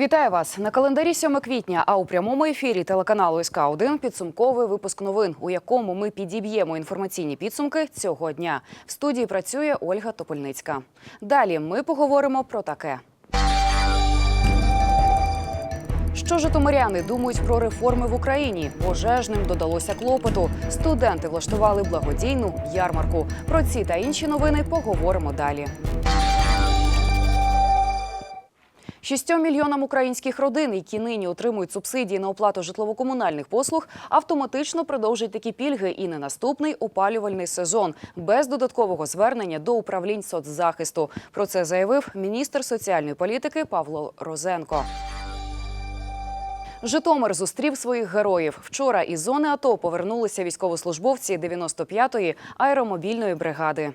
Вітаю вас на календарі 7 квітня. А у прямому ефірі телеканалу СК 1 підсумковий випуск новин, у якому ми підіб'ємо інформаційні підсумки цього дня. В студії працює Ольга Топольницька. Далі ми поговоримо про таке. Що житомиряни думають про реформи в Україні? Пожежним додалося клопоту. Студенти влаштували благодійну ярмарку. Про ці та інші новини поговоримо далі. Шістьом мільйонам українських родин, які нині отримують субсидії на оплату житлово-комунальних послуг, автоматично продовжать такі пільги і на наступний опалювальний сезон без додаткового звернення до управлінь соцзахисту. Про це заявив міністр соціальної політики Павло Розенко. Житомир зустрів своїх героїв. Вчора із зони АТО повернулися військовослужбовці 95-ї аеромобільної бригади.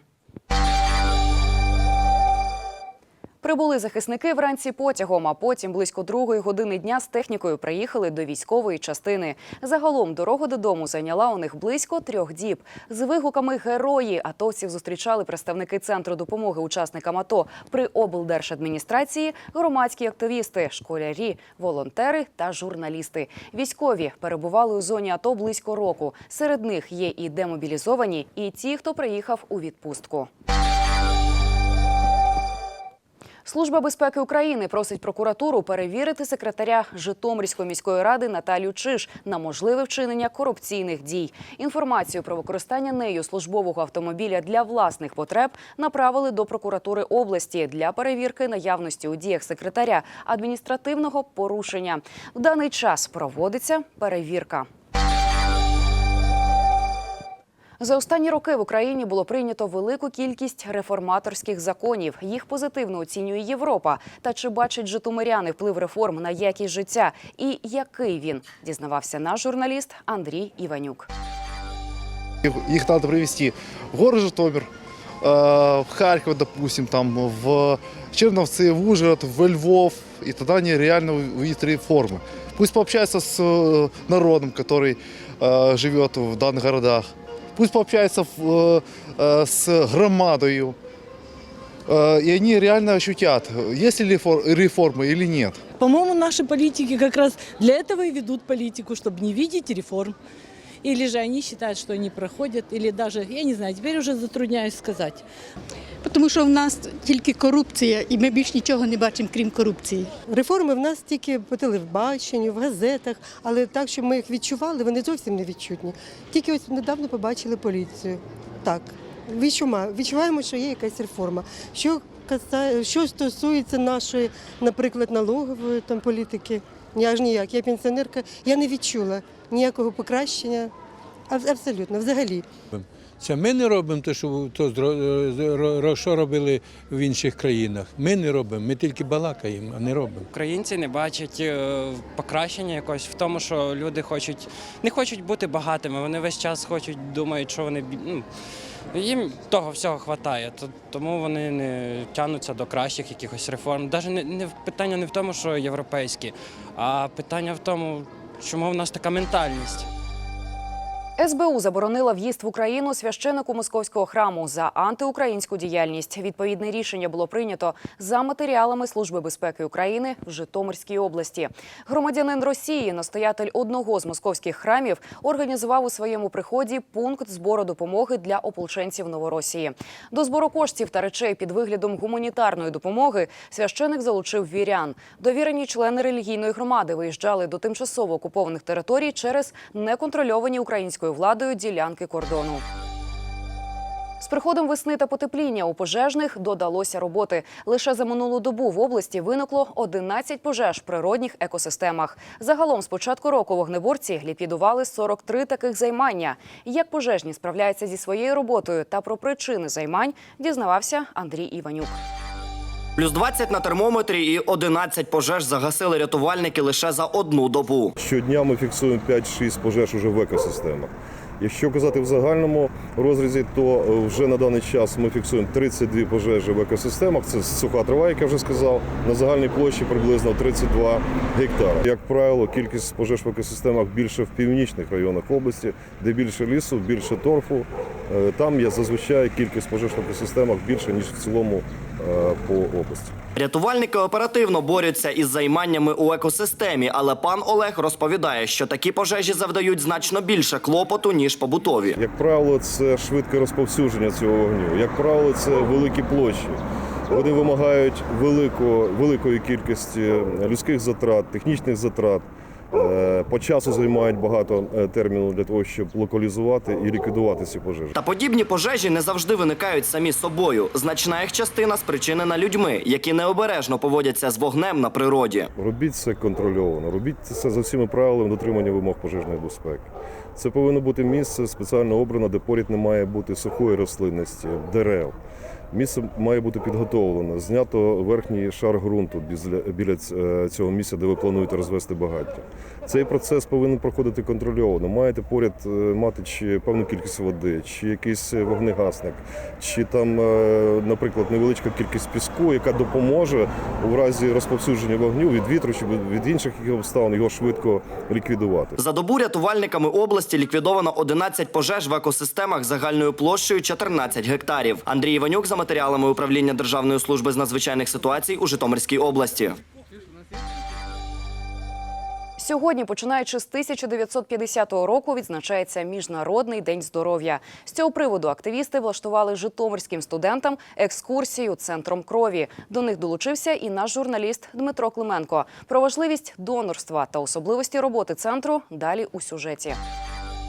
Прибули захисники вранці потягом, а потім близько другої години дня з технікою приїхали до військової частини. Загалом дорога додому зайняла у них близько трьох діб. З вигуками герої атовців зустрічали представники центру допомоги учасникам АТО при облдержадміністрації, громадські активісти, школярі, волонтери та журналісти. Військові перебували у зоні АТО близько року. Серед них є і демобілізовані, і ті, хто приїхав у відпустку. Служба безпеки України просить прокуратуру перевірити секретаря Житомирської міської ради Наталію Чиш на можливе вчинення корупційних дій. Інформацію про використання нею службового автомобіля для власних потреб направили до прокуратури області для перевірки наявності у діях секретаря адміністративного порушення. В даний час проводиться перевірка. За останні роки в Україні було прийнято велику кількість реформаторських законів. Їх позитивно оцінює Європа. Та чи бачать житомиряни вплив реформ на якість життя? І який він дізнавався наш журналіст Андрій Іванюк. Их, их надо привезти в город Житомир, э, в Харьков, допустим, там, в Черновцы, в Ужгород, в Львов, и тогда они реально увидят реформы. Пусть пообщаются с э, народом, который э, живет в данных городах. Пусть пообщаются в, э, э, с громадою. Э, и они реально ощутят, есть ли рефор- реформы или нет. По-моему, наши политики как раз для этого и ведут политику, чтобы не видеть реформ. Или же они считают, что они проходят, или даже, я не знаю, теперь уже затрудняюсь сказать. Тому що в нас тільки корупція, і ми більш нічого не бачимо, крім корупції. Реформи в нас тільки по телебаченню, в газетах, але так, щоб ми їх відчували, вони зовсім не відчутні. Тільки ось недавно побачили поліцію. Так, відчуваємо, що є якась реформа. Що касає, що стосується нашої, наприклад, налогової там політики, я ж ніяк, я пенсіонерка, я не відчула ніякого покращення. Абсолютно, взагалі. Це ми не робимо те, що, то, ро- що робили в інших країнах. Ми не робимо, ми тільки балакаємо, а не робимо. Українці не бачать е, покращення якось в тому, що люди хочуть не хочуть бути багатими. Вони весь час хочуть, думають, що вони ну, їм того всього вистачає. Тому вони не тягнуться до кращих якихось реформ. Навіть не, не питання не в тому, що європейські, а питання в тому, чому в нас така ментальність. СБУ заборонила в'їзд в Україну священику московського храму за антиукраїнську діяльність. Відповідне рішення було прийнято за матеріалами Служби безпеки України в Житомирській області. Громадянин Росії, настоятель одного з московських храмів, організував у своєму приході пункт збору допомоги для ополченців Новоросії. До збору коштів та речей під виглядом гуманітарної допомоги священик залучив вірян. Довірені члени релігійної громади виїжджали до тимчасово окупованих територій через неконтрольовані українською владою ділянки кордону. З приходом весни та потепління у пожежних додалося роботи. Лише за минулу добу в області виникло 11 пожеж в природних екосистемах. Загалом з початку року вогнеборці ліквідували 43 таких займання. Як пожежні справляються зі своєю роботою та про причини займань, дізнавався Андрій Іванюк. Плюс 20 на термометрі і 11 пожеж загасили рятувальники лише за одну добу. Щодня ми фіксуємо 5-6 пожеж уже в екосистемах. Якщо казати в загальному розрізі, то е, вже на даний час ми фіксуємо 32 пожежі в екосистемах. Це суха трава, як я вже сказав, на загальній площі приблизно 32 гектари. Як правило, кількість пожеж в екосистемах більше в північних районах області, де більше лісу, більше торфу. Е, Там є зазвичай кількість пожеж в екосистемах більше ніж в цілому е, по області. Рятувальники оперативно борються із займаннями у екосистемі, але пан Олег розповідає, що такі пожежі завдають значно більше клопоту ніж побутові. Як правило, це швидке розповсюдження цього вогню. Як правило, це великі площі. Вони вимагають великого, великої кількості людських затрат, технічних затрат. Е, По часу займають багато е, терміну для того, щоб локалізувати і ліквідувати ці пожежі. Та подібні пожежі не завжди виникають самі собою. Значна їх частина спричинена людьми, які необережно поводяться з вогнем на природі. Робіть це контрольовано, робіть це за всіма правилами дотримання вимог пожежної безпеки. Це повинно бути місце спеціально обрано, де поряд не має бути сухої рослинності, дерев. Місце має бути підготовлено, знято верхній шар ґрунту біля, е, цього місця, де ви плануєте розвести багаття. Цей процес повинен проходити контрольовано. Маєте поряд е, мати чи певну кількість води, чи якийсь вогнегасник, чи там, е, наприклад, невеличка кількість піску, яка допоможе у разі розповсюдження вогню від вітру чи від інших обставин його швидко ліквідувати. За добу рятувальниками області ліквідовано 11 пожеж в екосистемах загальною площею 14 гектарів. Андрій Іванюк за матеріалами управління Державної служби з надзвичайних ситуацій у Житомирській області. Сьогодні, починаючи з 1950 року, відзначається Міжнародний день здоров'я. З цього приводу активісти влаштували житомирським студентам екскурсію центром крові. До них долучився і наш журналіст Дмитро Клименко. Про важливість донорства та особливості роботи центру далі у сюжеті.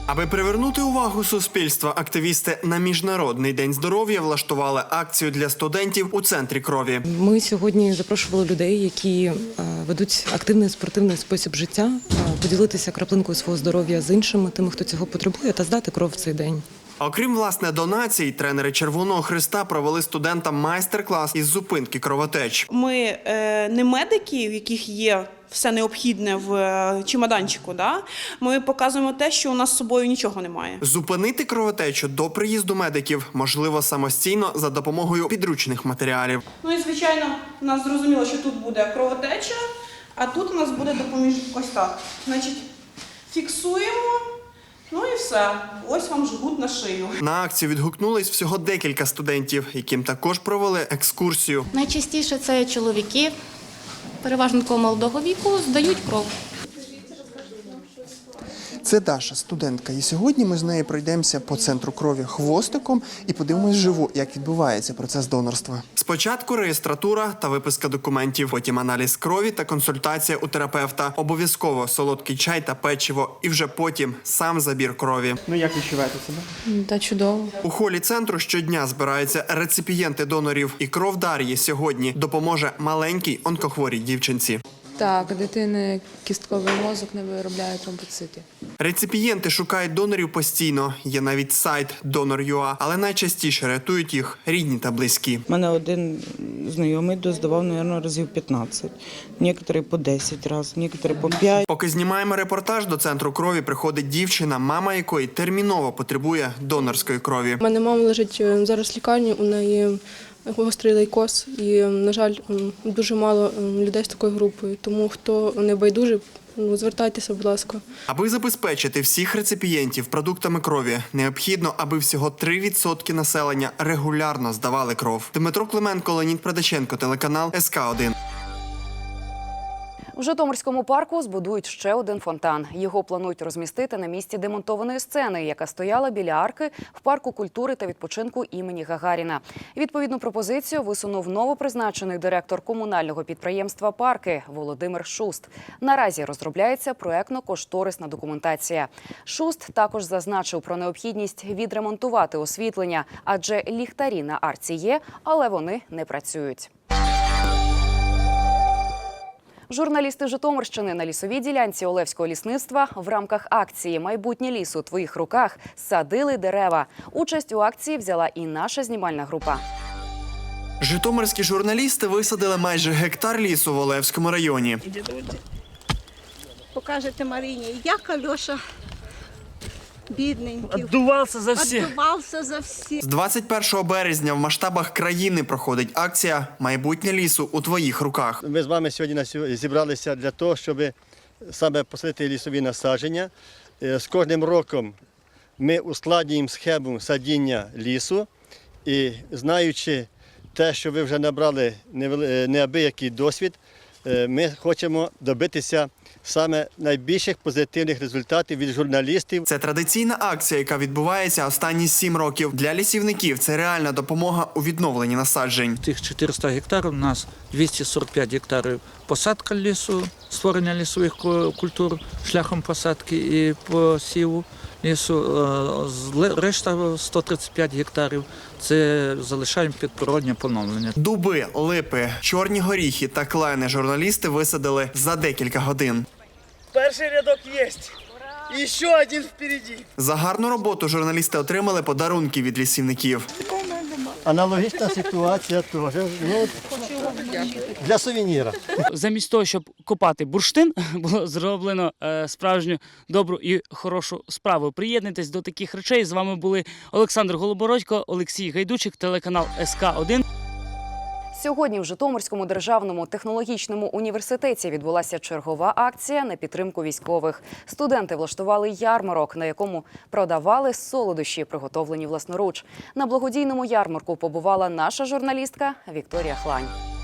Аби привернути увагу суспільства, активісти на міжнародний день здоров'я влаштували акцію для студентів у центрі крові. Ми сьогодні запрошували людей, які е, ведуть активний спортивний спосіб життя, е, поділитися краплинкою свого здоров'я з іншими, тими, хто цього потребує, та здати кров в цей день. Окрім власне донацій, тренери Червоного Христа провели студентам майстер-клас із зупинки кровотеч. Ми е, не медики, в яких є все необхідне в е, чемоданчику. Да? Ми показуємо те, що у нас з собою нічого немає. Зупинити кровотечу до приїзду медиків можливо самостійно за допомогою підручних матеріалів. Ну і звичайно, у нас зрозуміло, що тут буде кровотеча, а тут у нас буде допоміж ось так. Значить, фіксуємо. Ну і все. Ось вам жгут на шию. На акцію відгукнулись всього декілька студентів, яким також провели екскурсію. Найчастіше це чоловіки, переважно такого молодого віку, здають кров. Це Даша, студентка. І сьогодні ми з нею пройдемося по центру крові хвостиком і подивимось живу, як відбувається процес донорства. Спочатку реєстратура та виписка документів, потім аналіз крові та консультація у терапевта. Обов'язково солодкий чай та печиво, і вже потім сам забір крові. Ну як відчуваєте себе? Та чудово. У холі центру щодня збираються реципієнти донорів, і кров Дар'ї сьогодні допоможе маленькій онкохворій дівчинці. Так, дитини кістковий мозок не виробляє тромбоцитів. Реципієнти шукають донорів постійно. Є навіть сайт Donor.ua, але найчастіше рятують їх рідні та близькі. У мене один знайомий доздавав, мабуть, разів 15. Некоторі по 10 разів, некоторі по 5. Поки знімаємо репортаж, до центру крові приходить дівчина, мама якої терміново потребує донорської крові. У мене мама лежить е, зараз в лікарні, у неї гострий лейкоз, і, на жаль, дуже мало людей з такою групою. Тому хто не байдужий, звертайтеся, будь ласка. Аби забезпечити всіх реципієнтів продуктами крові, необхідно, аби всього 3% населення регулярно здавали кров. Дмитро Клименко, Леонід Предаченко, телеканал СК 1 В Житомирському парку збудують ще один фонтан. Його планують розмістити на місці демонтованої сцени, яка стояла біля арки в парку культури та відпочинку імені Гагаріна. Відповідну пропозицію висунув новопризначений директор комунального підприємства Парки Володимир Шуст. Наразі розробляється проектно-кошторисна документація. Шуст також зазначив про необхідність відремонтувати освітлення, адже ліхтарі на арці є, але вони не працюють. Журналісти Житомирщини на лісовій ділянці Олевського лісництва в рамках акції Майбутнє ліс у твоїх руках садили дерева. Участь у акції взяла і наша знімальна група. Житомирські журналісти висадили майже гектар лісу в Олевському районі. Покажете Марині, як Альоша бідненький. Отдувався за всіх. Отдувався за всіх. З 21 березня в масштабах країни проходить акція Майбутнє лісу у твоїх руках. Ми з вами сьогодні на сьо- зібралися для того, щоб саме посадити лісові насадження. Е, З кожним роком ми ускладнюємо схему садіння лісу і знаючи те, що ви вже набрали невели- е, неабиякий досвід, е, ми хочемо добитися саме найбільших позитивних результатів від журналістів. Це традиційна акція, яка відбувається останні сім років. Для лісівників це реальна допомога у відновленні насаджень. Тих 400 гектарів у нас 245 гектарів посадка лісу, створення лісових культур шляхом посадки і посіву лісу. Е, Решта 135 гектарів це залишаємо під природнє поновлення. Дуби, липи, чорні горіхи та клени журналісти висадили за декілька годин. Перший рядок є. І ще один впереді. За гарну роботу журналісти отримали подарунки від лісівників. Аналогічна ситуація теж. Ну, для сувеніра. Замість того, щоб копати бурштин, було зроблено е, справжню добру і хорошу справу. Приєднуйтесь до таких речей. З вами були Олександр Голобородько, Олексій Гайдучик, телеканал СК 1 Сьогодні в Житомирському державному технологічному університеті відбулася чергова акція на підтримку військових. Студенти влаштували ярмарок, на якому продавали солодощі, приготовлені власноруч. На благодійному ярмарку побувала наша журналістка Вікторія Хлань.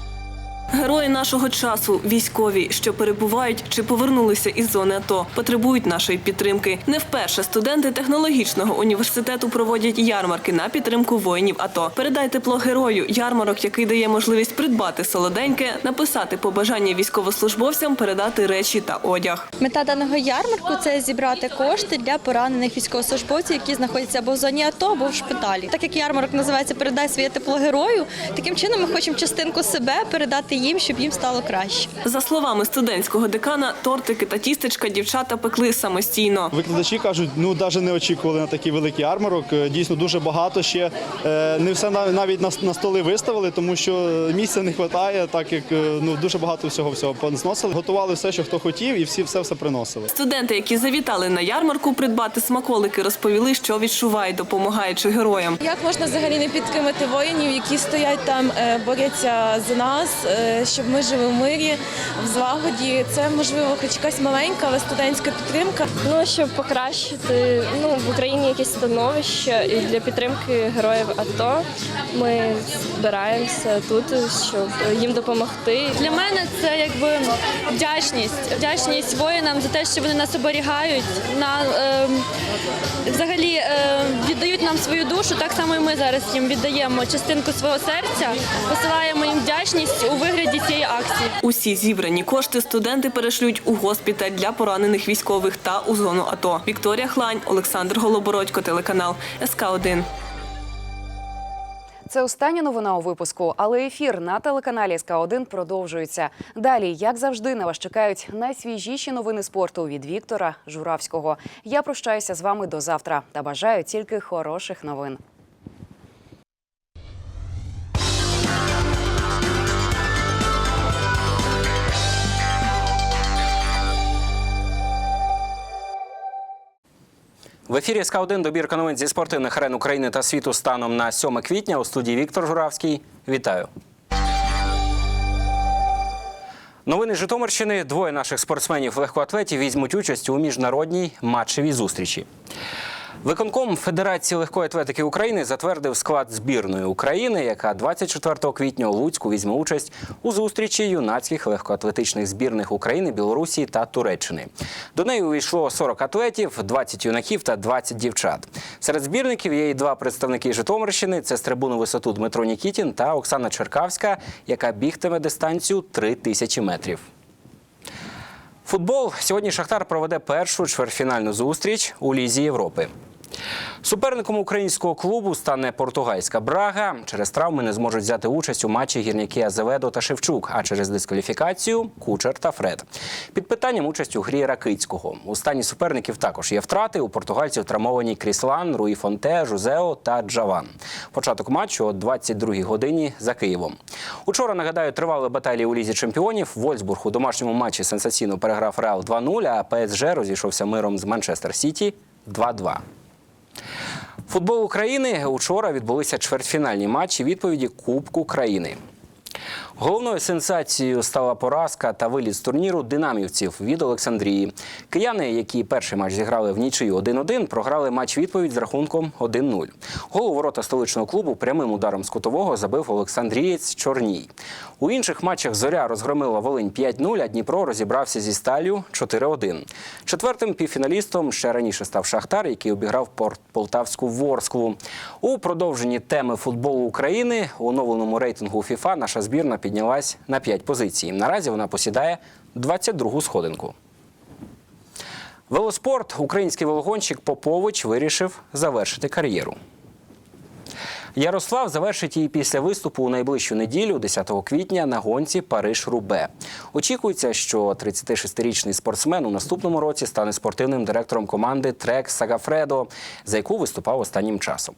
Герої нашого часу, військові, що перебувають чи повернулися із зони АТО, потребують нашої підтримки. Не вперше студенти технологічного університету проводять ярмарки на підтримку воїнів АТО. Передай тепло герою. Ярмарок, який дає можливість придбати солоденьке, написати побажання військовослужбовцям, передати речі та одяг. Мета даного ярмарку це зібрати кошти для поранених військовослужбовців, які знаходяться або в зоні АТО, або в шпиталі. Так як ярмарок називається Передай своє тепло герою. Таким чином ми хочемо частинку себе передати їм, щоб їм стало краще. За словами студентського декана, тортики та тістечка дівчата пекли самостійно. Викладачі кажуть, ну навіть не очікували на такий великий ярмарок. Е, Дійсно дуже багато ще е, не все нав- навіть на, на столи виставили, тому що місця не вистачає, так як е, ну дуже багато всього всього позносили. Готували все, що хто хотів, і всі все все приносили. Студенти, які завітали на ярмарку придбати смаколики, розповіли, що відчувають, допомагаючи героям. Як можна взагалі не підтримати воїнів, які стоять там, борються за нас, щоб ми жили в мирі, в злагоді? Це можливо, хоч якась маленька, але студентська підтримка. Ну, щоб покращити ну, в Україні якесь становище і для підтримки героїв АТО, ми збираємося тут, щоб їм допомогти. Для мене це якби вдячність. Вдячність воїнам за те, що вони нас оберігають, на ем, взагалі ем, віддають нам свою душу. Так само і ми зараз їм віддаємо частинку свого серця, посилаємо їм вдячність у вигляді цієї акції. Усі зібрані кошти студенти перешлють у госпіталь для поранених військових та у зону АТО. Вікторія Хлань, Олександр Голобородько, телеканал СК 1 Це остання новина у випуску, але ефір на телеканалі СК 1 продовжується. Далі, як завжди, на вас чекають найсвіжіші новини спорту від Віктора Журавського. Я прощаюся з вами до завтра та бажаю тільки хороших новин. В ефірі СК 1 добірка новин зі спортивних арен України та світу станом на 7 квітня у студії Віктор Журавський. Вітаю. Новини Житомирщини. Двоє наших спортсменів-легкоатлетів візьмуть участь у міжнародній матчевій зустрічі. Виконком Федерації легкої атлетики України затвердив склад збірної України, яка 24 квітня у Луцьку візьме участь у зустрічі юнацьких легкоатлетичних збірних України, Білорусі та Туреччини. До неї увійшло 40 атлетів, 20 юнаків та 20 дівчат. Серед збірників є і два представники Житомирщини: це стрибун у висоту Дмитро Нікітін та Оксана Черкавська, яка бігтиме дистанцію 3 тисячі метрів. Футбол сьогодні Шахтар проведе першу чвертьфінальну зустріч у Лізі Європи. Суперником українського клубу стане португальська Брага. Через травми не зможуть взяти участь у матчі гірники Азеведо та Шевчук, а через дискваліфікацію Кучер та Фред. Під питанням участь у грі Ракицького. У стані суперників також є втрати. У португальців травмовані Кріслан, Руї Фонте, Жузео та Джаван. Початок матчу о 22-й годині за Києвом. Учора нагадаю, тривали баталії у лізі чемпіонів. Вольсбург у домашньому матчі сенсаційно переграв Реал 2-0, а ПСЖ розійшовся миром з Манчестер Сіті 2-2. Футбол України учора відбулися чвертьфінальні матчі відповіді Кубку країни. Головною сенсацією стала поразка та виліт з турніру динамівців від Олександрії. Кияни, які перший матч зіграли в нічию 1-1, програли матч відповідь з рахунком 1-0. Гол у ворота столичного клубу прямим ударом з кутового забив Олександрієць Чорній. У інших матчах Зоря розгромила Волинь 5-0, а Дніпро розібрався зі сталю 4-1. Четвертим півфіналістом ще раніше став Шахтар, який обіграв Порт- Полтавську Ворсклу. У продовженні теми футболу України у оновленому рейтингу ФІФА наша збірна піднялась на 5 позицій. Наразі вона посідає 22-гу сходинку. Велоспорт український велогонщик Попович вирішив завершити кар'єру. Ярослав завершить її після виступу у найближчу неділю, 10 квітня, на гонці Париж-Рубе. Очікується, що 36-річний спортсмен у наступному році стане спортивним директором команди Трек Сагафредо, за яку виступав останнім часом.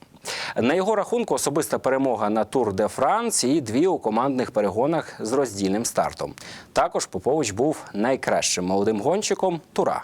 На його рахунку особиста перемога на Тур де Франс і дві у командних перегонах з роздільним стартом. Також Попович був найкращим молодим гонщиком Тура.